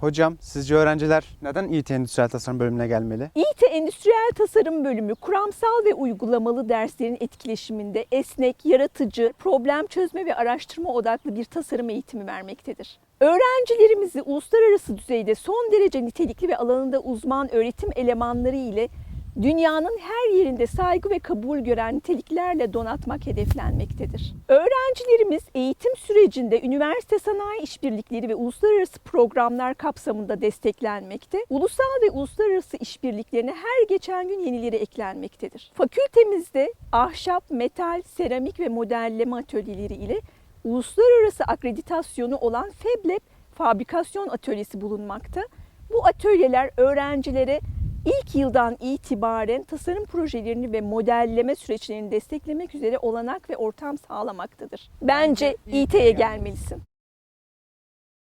Hocam sizce öğrenciler neden İT Endüstriyel Tasarım bölümüne gelmeli? İİT Endüstriyel Tasarım Bölümü kuramsal ve uygulamalı derslerin etkileşiminde esnek, yaratıcı, problem çözme ve araştırma odaklı bir tasarım eğitimi vermektedir. Öğrencilerimizi uluslararası düzeyde son derece nitelikli ve alanında uzman öğretim elemanları ile dünyanın her yerinde saygı ve kabul gören niteliklerle donatmak hedeflenmektedir. Öğrencilerimiz eğitim sürecinde üniversite sanayi işbirlikleri ve uluslararası programlar kapsamında desteklenmekte, ulusal ve uluslararası işbirliklerine her geçen gün yenileri eklenmektedir. Fakültemizde ahşap, metal, seramik ve modelleme atölyeleri ile uluslararası akreditasyonu olan FEBLEB fabrikasyon atölyesi bulunmakta. Bu atölyeler öğrencilere ilk yıldan itibaren tasarım projelerini ve modelleme süreçlerini desteklemek üzere olanak ve ortam sağlamaktadır. Bence İT'ye gelmelisin.